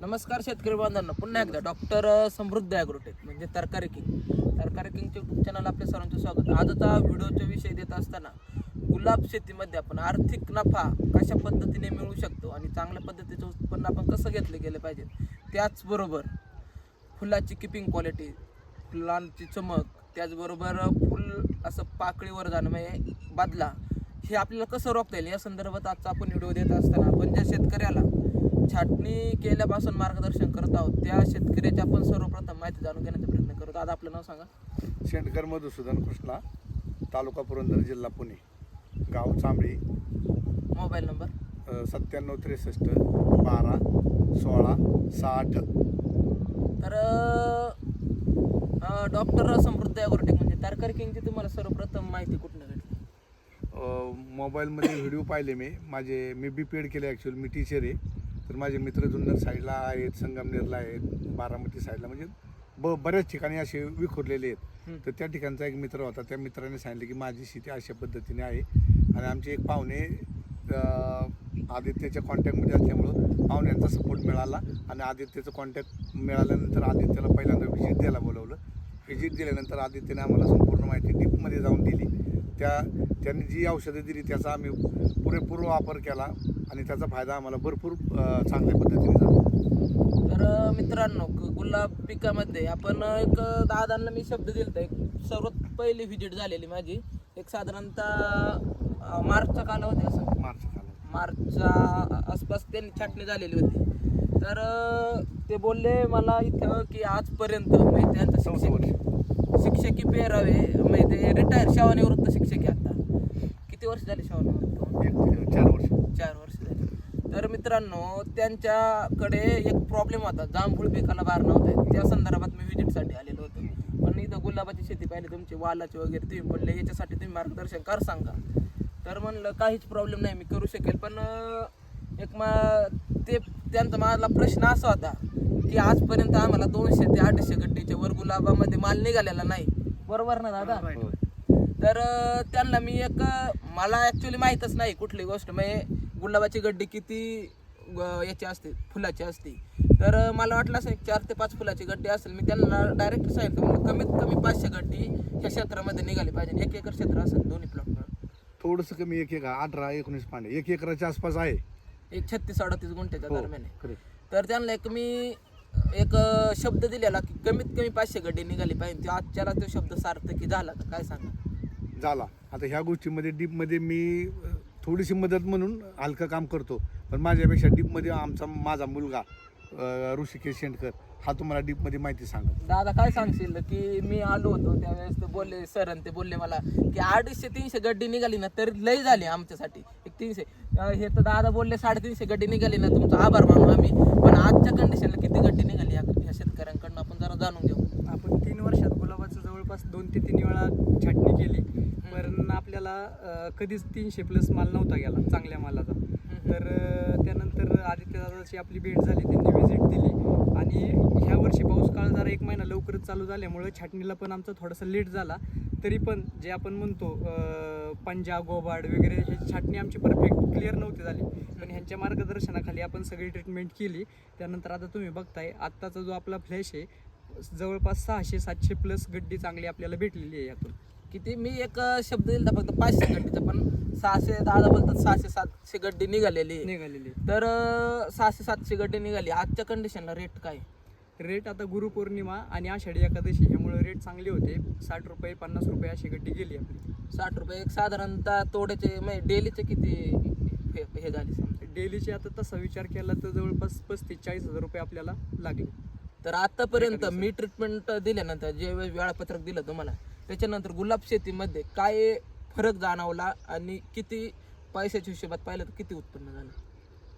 नमस्कार शेतकरी बांधवांना. पुन्हा एकदा डॉक्टर समृद्ध ॲग्रोटेक म्हणजे तरकारी किंग. तरकारी किंगचे यूट्यूब चॅनल आपल्या सर्वांचं स्वागत. आजचा व्हिडिओचा विषय देत असताना गुलाब शेतीमध्ये आपण आर्थिक नफा कशा पद्धतीने मिळू शकतो आणि चांगल्या पद्धतीचं उत्पन्न आपण कसं घेतलं गेलं पाहिजे? त्याचबरोबर फुलाची किपिंग क्वालिटी फुलांची चमक त्याचबरोबर फुल असं पाकळीवर जाणं म्हणजे बदला हे आपल्याला कसं रोखता येईल? या संदर्भात आजचा आपण व्हिडिओ देत असताना आपण ज्या शेतकऱ्याला छाटणी केल्यापासून मार्गदर्शन करत आहोत. त्या शेतकऱ्याची आपण सर्वप्रथम माहिती जाणून घेण्याचा प्रयत्न करतो. आज आपलं नाव सांगा. शेंडकर मधुसूदन कृष्णा तालुका पुरंदर जिल्हा पुणे. गाव चांबळी. Mobile number. सत्त्याण्णव त्रेसष्ट बारा सोळा साठ. तर डॉक्टर समृद्ध ॲग्रोटेक म्हणजे तरकारी किंगची तुम्हाला सर्वप्रथम माहिती कुठनं भेटली? मोबाईलमध्ये व्हिडिओ पाहिले मी. माझे मी बी पेड केले ॲक्च्युअली मी टीचर आहे. तर माझे मित्र जुन्नर साईडला आहेत संगमनेरला आहेत बारामती साईडला म्हणजे ब बऱ्याच ठिकाणी असे विखुरलेले आहेत. तर त्या ठिकाणचा एक मित्र होता त्या मित्राने सांगितले की माझी शेती अशा पद्धतीने आहे. आणि आमचे एक पाहुणे आदित्यच्या कॉन्टॅक्टमध्ये असल्यामुळं पाहुण्यांचा सपोर्ट मिळाला. आणि आदित्यचं कॉन्टॅक्ट मिळाल्यानंतर आदित्यला पहिल्यांदा व्हिजिट द्यायला बोलवलं. व्हिजिट दिल्यानंतर आदित्यने आम्हाला संपूर्ण माहिती डीपमध्ये जाऊन दिली. त्या त्यांनी जी औषधं दिली त्याचा आम्ही पुरेपूर वापर केला आणि त्याचा फायदा आम्हाला भरपूर चांगल्या पद्धतीने झाला. तर मित्रांनो गुलाब पिकामध्ये आपण एक दादांना मी शब्द दिलता. एक सर्वात पहिली व्हिजिट झालेली माझी. एक साधारणतः मार्चचा कालावधी असं मार्च मार्चच्या आसपास त्यांनी छाटणी झालेली होती. तर ते बोलले मला इथं की आजपर्यंत म्हणजे त्यांचं शिक्षक पेरावे म्हणजे ते रिटायर सेवानिवृत्त शिक्षक आहे आता. किती वर्ष झाले सेवानिवृत्त चार वर्ष. चार वर्ष. झाली. तर मित्रांनो त्यांच्याकडे एक प्रॉब्लेम होता. जांभूळ पिकाला बार नव्हता. त्या संदर्भात मी व्हिजिटसाठी आलेलो होतो. पण इथं गुलाबाची शेती पाहिली तुमची वालाची वगैरे तुम्ही बोलले याच्यासाठी तुम्ही मार्गदर्शन कर सांगा. तर म्हणलं काहीच प्रॉब्लेम नाही मी करू शकेल. पण एक मा ते त्यांचा माझा प्रश्न असा होता. की आजपर्यंत आम्हाला दोनशे ते अडीचशे गड्डीच्या वर गुलाबामध्ये माल निघालेला नाही. बरोबर ना दादा. तर त्यांना मी एक मला ॲक्च्युली माहीतच नाही कुठली गोष्ट. म्हणजे गुलाबाची गड्डी किती याची असते फुलाची असते. तर मला वाटलं असं एक चार ते पाच फुलाची गड्डी असेल मी त्यांना डायरेक्ट सांगितलं. कमीत कमी पाचशे गड्डी ह्या क्षेत्रामध्ये निघाली पाहिजे. एक एकर क्षेत्र असेल दोन्ही प्लॉट थोडंसं कमी एक एक अठरा एकोणीस पांडे एक एकराच्या आसपास आहे. एक छत्तीस अडतीस गुंठ्याच्या हो, दरम्यान आहे. तर त्यांना एक मी एक शब्द दिलेला की कमीत कमी पाचशे गड्डे निघाली पाहिजे. तो आजच्याला तो शब्द सार्थकी झाला तर काय सांगा? झाला. आता ह्या गोष्टीमध्ये डीपमध्ये मी थोडीशी मदत म्हणून हलकं काम करतो. पण माझ्यापेक्षा डीपमध्ये आमचा माझा मुलगा ऋषिकेश शेंडकर हा तुम्हाला डीपमध्ये माहिती सांगा दादा काय सांगशील की मी आलो होतो त्यावेळेस ते बोलले सर आणि ते बोलले मला की अडीचशे तीनशे गड्डी निघाली ना तरी लई झाली आमच्यासाठी. एक तीनशे. अं, हे तर दादा बोलले साडेतीनशे गड्डी निघाली ना तुमचा आभार मानू आम्ही. पण आजच्या कंडिशनला किती गड्डी निघाली या या शेतकऱ्यांकडनं आपण जरा जाणून घेऊ. आपण तीन वर्षात गुलाबाचं जवळपास दोन ते तीन वेळा छाटणी केली. पण आपल्याला अं, कधीच तीनशे प्लस माल नव्हता गेला चांगल्या मालाचा. तर त्यानंतर आदित्यदादाची आपली भेट झाली त्यांनी व्हिजिट दिली. आणि ह्या वर्षी पाऊस काळ जरा एक महिना लवकरच चालू झाल्यामुळं छाटणीला पण आमचा थोडासा लेट झाला. तरी पण जे आपण म्हणतो पंजाब पंजा गोबाड वगैरे हे छाटणी आमची परफेक्ट क्लिअर नव्हती झाली. पण ह्यांच्या मार्गदर्शनाखाली आपण सगळी ट्रीटमेंट केली. त्यानंतर आता तुम्ही बघताय आत्ताचा जो आपला फ्लॅश आहे जवळपास सहाशे सातशे प्लस गड्डी चांगली आपल्याला भेटलेली आहे यातून. किती? मी एक शब्द दिला फक्त पाचशे गड्डीचा पण सहाशे दादा बोलतात सहाशे सातशे गड्डी निघालेली. निघालेली. तर सहाशे सातशे गड्डी निघाली. आजच्या कंडिशनला रेट काय? रेट आता गुरुपौर्णिमा आणि आषाढी एकादशी ह्यामुळे रेट चांगले होते. साठ रुपये पन्नास रुपये अशी गड्डी गेली आपली. साठ रुपये एक साधारणतः तोड्याचे म्हणजे डेलीचे किती हे हे झाले समजा? डेलीचे आता तसा विचार केला तर जवळपास पस्तीस चाळीस हजार रुपये आपल्याला लागले. तर आतापर्यंत मी ट्रीटमेंट दिल्यानंतर जे वेळापत्रक दिलं तुम्हाला त्याच्यानंतर गुलाब शेतीमध्ये काय फरक जाणवला आणि किती पैशाच्या हिशोबात पाहिलं तर किती उत्पन्न झालं?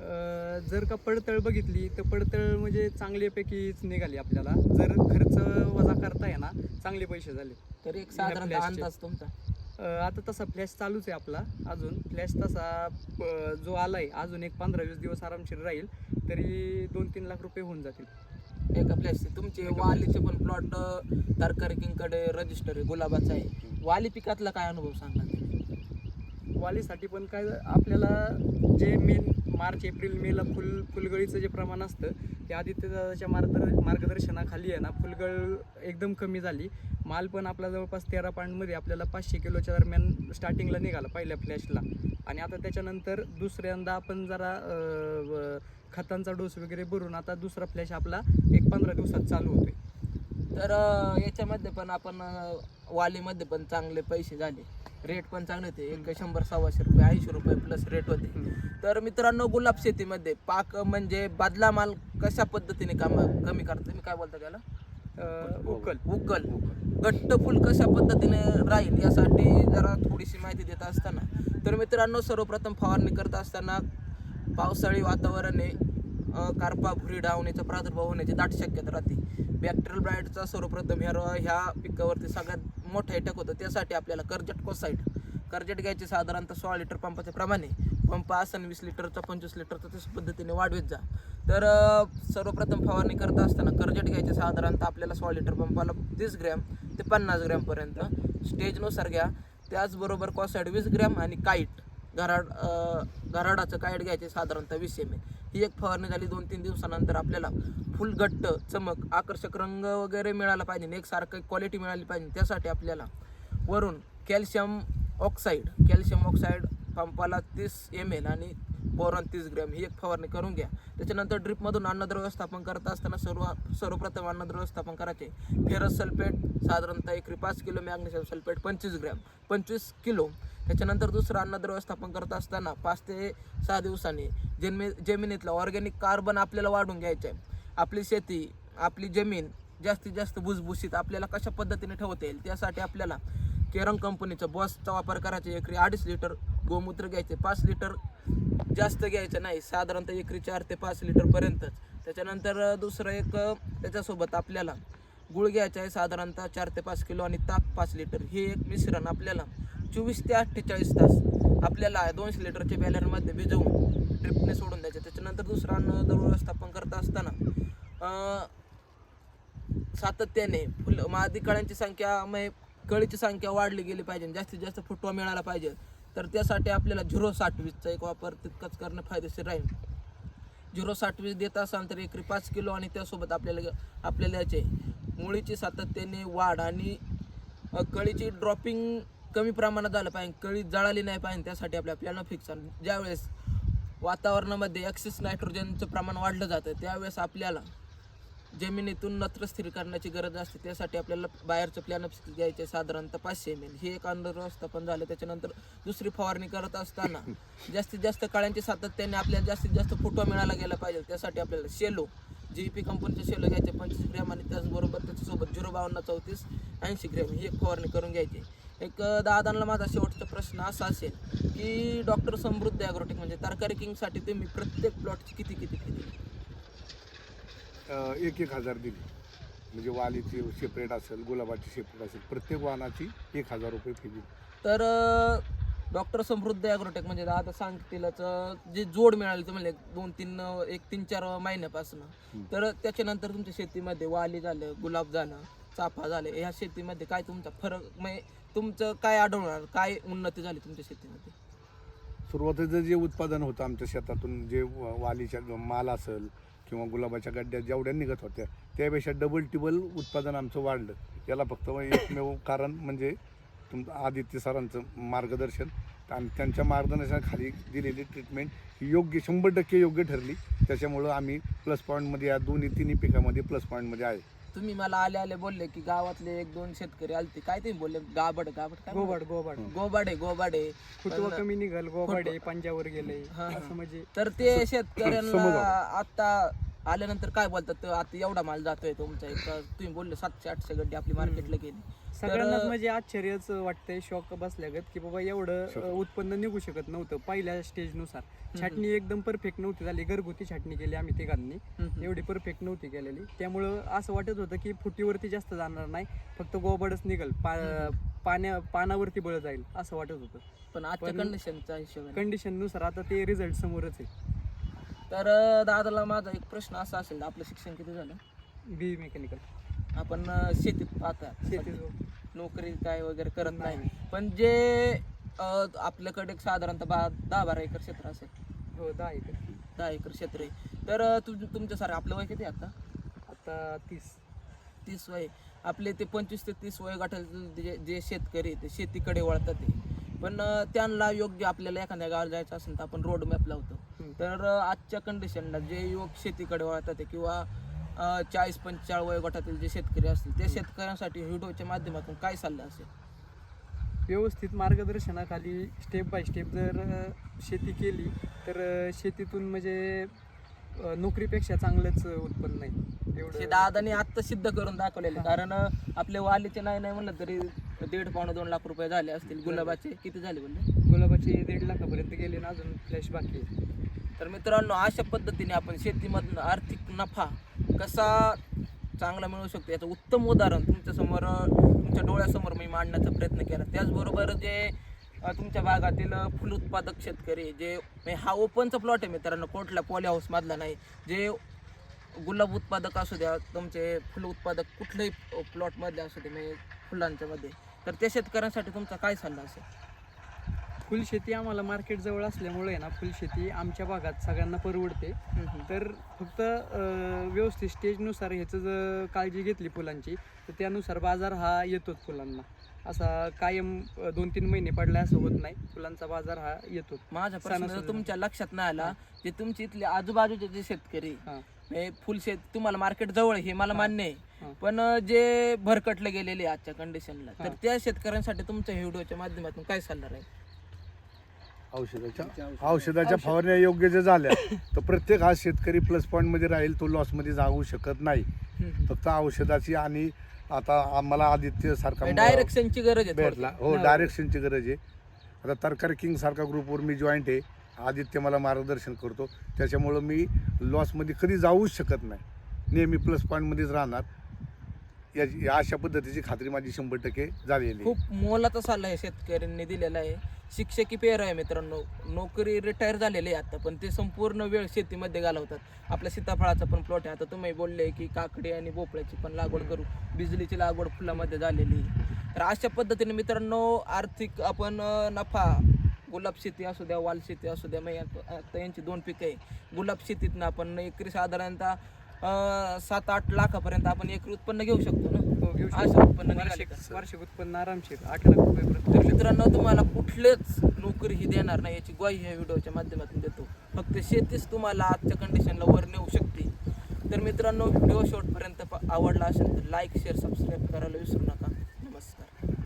अं, जर का पडतळ बघितली तर पडतळ म्हणजे चांगल्यापैकीच निघाली आपल्याला. जर खर्च वजा करताय ना चांगले पैसे झाले. तर एक ह्या फ्लॅशचे. अंदाज तुमचा. अं, आता तसा फ्लॅश चालूच आहे आपला अजून. फ्लॅश तसा प- जो आलाय अजून एक पंधरा वीस दिवस आरामशीर राहील तरी दोन तीन लाख रुपये होऊन जातील. एका फ्लॅशचे तुमचे वालीचे पण प्लॉट तरकारी किंगकडे रजिस्टर आहे गुलाबाचा आहे. वाली पिकातला काय अनुभव सांगा वालीसाठी पण काय आपल्याला जे मेन मार्च एप्रिल मेला फुल फुलगळीचं जे प्रमाण असतं ते आदित्यदादाच्या मार्ग मार्गदर्शनाखाली आहे ना फुलगळ एकदम कमी झाली. माल पण आपला जवळपास तेरा पॉईंटमध्ये आपल्याला पाचशे किलोच्या दरम्यान स्टार्टिंगला निघाला पहिल्या फ्लॅशला आणि आता त्याच्यानंतर दुसऱ्यांदा आपण जरा खतांचा डोस वगैरे भरून आता दुसरा फ्लॅश आपला एक पंधरा दिवसात चालू होतोय. तर याच्यामध्ये पण आपण वालीमध्ये पण चांगले पैसे झाले. रेट पण चांगले होते. एक शंभर सव्वाशे रुपये ऐंशी रुपये प्लस रेट होते. तर मित्रांनो गुलाब शेतीमध्ये पाक म्हणजे बादला माल कशा पद्धतीने काम कमी करतो? तुम्ही काय बोलता त्याला? उकल. उकल. घट्ट फुल कशा पद्धतीने राहील यासाठी जरा थोडीशी माहिती देत असताना. तर मित्रांनो सर्वप्रथम फवारणी करत असताना पावसाळी वातावरण कार्पा भुरी डावणीचा प्रादुर्भाव होण्याची दाट शक्यता राहते. बॅक्टेरियल ब्राईटचा सर्वप्रथम ह्या ह्या पिकावरती सगळ्यात मोठा अटॅक होतो. त्यासाठी आपल्याला कर्जट कोसाईट कर्जेट घ्यायचे साधारणतः सोळा लिटर पंपाच्या प्रमाणे. पंप आसन वीस लिटरचा पंचवीस लिटरचा तशा पद्धतीने वाढवीत जा. तर सर्वप्रथम फवारणी करत असताना कर्जट घ्यायचे साधारणतः आपल्याला सोळा लिटर पंपाला तीस ग्रॅम ते पन्नास ग्रॅमपर्यंत स्टेजनुसार घ्या. त्याचबरोबर कॉसाईड वीस ग्रॅम आणि काईट. घराड घराडाचं काईट घ्यायचे साधारणतः वीस एम एल ही एक फवारणी झाली दोन तीन दिवसानंतर आपल्याला फुल घट्ट चमक आकर्षक रंग वगैरे मिळाला पाहिजे. एकसारखं क्वालिटी मिळाली पाहिजे. त्यासाठी आपल्याला वरून कॅल्शियम ऑक्साईड कॅल्शियम ऑक्साईड पंपाला तीस एम एल आणि बोरॉन तीस ग्रॅम ही एक फवारणी करून घ्या. त्याच्यानंतर ड्रिपमधून अन्नद्रव्य व्यवस्थापन करत असताना सर्व सर्वप्रथम अन्नद्रव्य व्यवस्थापन करायचे फेरस सल्फेट साधारणतः एकरी पाच किलो मॅग्नेशियम सल्फेट पंचवीस ग्रॅम पंचवीस किलो. त्याच्यानंतर दुसरं अन्नद्रव्य व्यवस्थापन करत असताना पाच ते सहा दिवसांनी जन्मे जमिनीतलं ऑर्गॅनिक कार्बन आपल्याला वाढून घ्यायचं आहे. आपली शेती आपली जमीन जास्तीत जास्त भुसभुशीत आपल्याला कशा पद्धतीने ठेवता येईल त्यासाठी आपल्याला केरम कंपनीचा बसचा वापर करायचा एकरी अडीच लिटर गोमूत्र घ्यायचे पाच लिटर जास्त घ्यायचं नाही साधारणतः एकरी चार ते पाच लिटरपर्यंतच त्याच्यानंतर दुसरं एक त्याच्यासोबत आपल्याला गुळ घ्यायचा आहे साधारणतः चार ते पाच किलो आणि ताक पाच लिटर. हे एक मिश्रण आपल्याला चोवीस ते अठ्ठेचाळीस तास आपल्याला दोनशे लिटरच्या बॅलरमध्ये भिजवून ट्रिपने सोडून द्यायचे. त्याच्यानंतर दुसरं अन्न व्यवस्थापन करत असताना सातत्याने फुल मादी कळ्यांची संख्या मग कळीची संख्या वाढली गेली पाहिजे जास्तीत जास्त फुटवा मिळाला पाहिजे. तर त्यासाठी आपल्याला झिरो साठवीसचा एक वापर तितकाच करणं फायदेशीर राहील. झिरो साठवीस देत असाल तर एकरी पाच किलो आणि त्यासोबत आपल्याला आपल्याला याचे मुळीची सातत्याने वाढ आणि कळीची ड्रॉपिंग कमी प्रमाणात झालं पाहिजे. कळी जळाली नाही पाहिजे त्यासाठी आपल्या प्लॅनो फिक्स ज्यावेळेस वातावरणामध्ये एक्सेस नायट्रोजनचं प्रमाण वाढलं जातं त्यावेळेस आपल्याला जमिनीतून नत्र स्थिर करण्याची गरज असते त्यासाठी आपल्याला बाहेरचं प्लॅनअप घ्यायचे साधारणतः पाचशे एम एल हे एक व्यवस्थापन झालं त्याच्यानंतर दुसरी फवारणी करत असताना जास्तीत जास्त काळ्यांची सातत्याने आपल्याला जास्तीत जास्त फुटवा मिळाला गेला पाहिजे. त्यासाठी आपल्याला शेलो जी पी कंपनीचे शेलो घ्यायचे पंचवीस ग्रॅम आणि त्याचबरोबर त्याच्यासोबत झिरो बावन्न चौतीस ऐंशी ग्रॅम ही एक फवारणी करून घ्यायची. एक दादांना माझा शेवटचा प्रश्न असा असेल की डॉक्टर समृद्ध ॲग्रोटेक म्हणजे तरकारी किंगसाठी तुम्ही प्रत्येक प्लॉटची किती किती अं, एक एक हजार दिली. म्हणजे वालीची सेपरेट असेल गुलाबाची सेपरेट असेल प्रत्येक वाहनाची एक हजार रुपये फी दिली. तर डॉक्टर समृद्ध ॲग्रोटेक म्हणजे आता सांगतीलच अं, जे जोड मिळाली तुम्हाला एक दोन तीन एक तीन चार महिन्यापासून. तर त्याच्यानंतर तुमच्या शेतीमध्ये वाली झालं गुलाब झालं चाफा झाले ह्या शेतीमध्ये काय तुमचा फरक म्हणजे तुमचं काय आढळणार काय उन्नती झाली तुमच्या शेतीमध्ये? सुरुवातीचं जे उत्पादन होतं आमच्या शेतातून जे वालीच्या माल असेल किंवा गुलाबाच्या गड्ड्या जेवढ्या निघत होत्या त्यापेक्षा डबल टिबल उत्पादन आमचं वाढलं. याला फक्त एकमेव कारण म्हणजे तुम आदित्य सरांचं मार्गदर्शन आणि त्यांच्या मार्गदर्शनाखाली दिलेली ट्रीटमेंट ही योग्य शंभर टक्के योग्य ठरली. त्याच्यामुळं आम्ही प्लस पॉईंटमध्ये या दोन्ही तिन्ही पिकामध्ये प्लस पॉईंटमध्ये आहे. तुम्ही मला आले आले बोलले की गावातले एक दोन शेतकरी आलते. काय तुम्ही बोलले? गाबड गाबड काय गोबाड गोबाड. गोबाडे गोबाडे पण- कमी निघाल गोबाडे पंजावर गेले हा, हा. असं म्हणजे तर ते शेतकऱ्यांना आता आल्यानंतर काय बोलतात आता एवढा माल जातोय तुमचा एक तुम्ही बोलले सातशे आठशे गड्डी आपली मार्केटला गेली. सगळ्यांनाच म्हणजे आश्चर्यच वाटतंय शॉक बसल्यागत की बाबा एवढं उत्पन्न निघू शकत नव्हतं पहिल्या स्टेजनुसार छाटणी एकदम परफेक्ट नव्हती झाली घरगुती छाटणी केली आम्ही तिघांनी. एवढी परफेक्ट नव्हती केलेली. त्यामुळं असं वाटत होतं की फुटीवरती जास्त जाणार नाही फक्त गोबडच निघल पाण्या पानावरती बळ जाईल असं वाटत होतं. पण कंडिशनचा हिशोबाने. कंडिशननुसार आता ते रिझल्ट समोरच आहे. तर दादाला माझा एक प्रश्न असा असेल आपलं शिक्षण किती झालं? B mechanical. आपण शेतीत पाहतात शेती नोकरी काय वगैरे करत नाही. पण जे आपल्याकडे एक साधारणतः बा दहा बारा एकर क्षेत्र असेल. हो दहा एकर. दहा एकर क्षेत्र आहे. तर तुम तुमच्या सारं आपलं वय किती आता? आता तीस. तीस वय. आपले ते पंचवीस ते तीस वय गाठायचे जे जे शेतकरी ते शेतीकडे वळतात ते. पण त्यांना योग्य आपल्याला एखाद्या गावाला जायचं असेल तर आपण रोड मॅप लावतो. तर आजच्या कंडिशनला जे युवक शेतीकडे वळतात किंवा चाळीस पंचेचाळीस वय गटातील जे शेतकरी असतील त्या शेतकऱ्यांसाठी व्हिडिओच्या माध्यमातून काय सल्ला असेल? व्यवस्थित मार्गदर्शनाखाली स्टेप बाय स्टेप जर शेती केली तर शेतीतून म्हणजे नोकरीपेक्षा चांगलंच उत्पन्न आहे एवढं दादाने आत्ता सिद्ध करून दाखवलेले कारण आपले वालीचे नाही नाही म्हणलं तरी दीड पावणे दोन लाख रुपये झाले असतील. गुलाबाचे किती झाले बोलले गुलाबाचे दीड लाखापर्यंत गेले ना अजून फ्लॅश बाकी आहे. तर मित्रांनो अशा पद्धतीने आपण शेतीमधून आर्थिक नफा कसा चांगला मिळू शकतो याचं उत्तम उदाहरण तुमच्यासमोर तुमच्या डोळ्यासमोर मी मांडण्याचा प्रयत्न केला. त्याचबरोबर जे तुमच्या भागातील फुल उत्पादक शेतकरी जे म्हणजे हा ओपनचा प्लॉट आहे मित्रांनो कुठल्या पॉली हाऊसमधला नाही. जे गुलाब उत्पादक असू द्या तुमचे फुल उत्पादक कुठल्याही प्लॉटमधले असू दे म्हणजे फुलांच्यामध्ये तर त्या शेतकऱ्यांसाठी तुमचा काय सल्ला असेल? फुलशेती आम्हाला मार्केट जवळ असल्यामुळे ना फुलशेती आमच्या भागात सगळ्यांना परवडते. तर फक्त व्यवस्थित स्टेजनुसार ह्याचं जर काळजी घेतली फुलांची तर त्यानुसार बाजार हा येतोच फुलांना. असा कायम दोन तीन महिने पडला असं होत नाही. फुलांचा बाजार हा येतो. माझा प्रश्न. तुमच्या लक्षात नाही आला जे तुमचे इथले आजूबाजूचे जे शेतकरी फुलशेत तुम्हाला मार्केट जवळ हे मला मान्य आहे. पण जे भरकटले गेलेले आजच्या कंडिशनला तर. त्या शेतकऱ्यांसाठी तुमच्या व्हिडिओच्या माध्यमातून काय सल्ला राहील? औषधाच्या औषधाच्या फवारण्या योग्य जर झाल्या तर प्रत्येक हा शेतकरी प्लस पॉईंटमध्ये राहील तो लॉसमध्ये जाऊ शकत नाही. फक्त औषधाची आणि आता आम्हाला आदित्य सारखा डायरेक्शनची गरज आहे भेटला. हो डायरेक्शनची गरज आहे. आता तरकारी किंग सारखा ग्रुपवर मी जॉईंट आहे. आदित्य मला मार्गदर्शन करतो. त्याच्यामुळं मी लॉसमध्ये कधी जाऊच शकत नाही. नेहमी प्लस पॉईंटमध्येच राहणार. या अशा पद्धतीची खात्री माझी शंभर टक्के झालेली. खूप मोलाचा सल्ला आहे शेतकऱ्यांनी दिलेला आहे. शिक्षकी पेर आहे मित्रांनो. नोकरी रिटायर झालेली आहे आता पण ते संपूर्ण वेळ शेतीमध्ये घालवतात. आपल्या सीताफळाचा पण प्लॉट आहे. आता तुम्ही बोलले की काकडी आणि भोपळ्याची पण लागवड करू. बिजलीची लागवड फुलामध्ये झालेली आहे. तर अशा पद्धतीने मित्रांनो आर्थिक आपण नफा गुलाब शेती असू द्या वाल शेती असू द्या मग आता यांची दोन पिकं आहे. गुलाब शेतीतनं आपण एकरी साधारणतः सात आठ लाखापर्यंत आपण एकरी उत्पन्न घेऊ शकतो ना? हो घेऊ असं शकतो उत्पन्न निघाले वार्षिक का? वार्षिक उत्पन्न आरामशीर आठ लाख रुपयेपर्यंत तर मित्रांनो तुम्हाला कुठलेच नोकरी ही देणार नाही याची ग्वाही ह्या व्हिडिओच्या माध्यमातून देतो. फक्त शेतीच तुम्हाला आजच्या कंडिशनला वर नेऊ शकते. तर मित्रांनो व्हिडिओ शेवटपर्यंत प- आवडला असेल तर लाईक शेअर सबस्क्राईब करायला विसरू नका.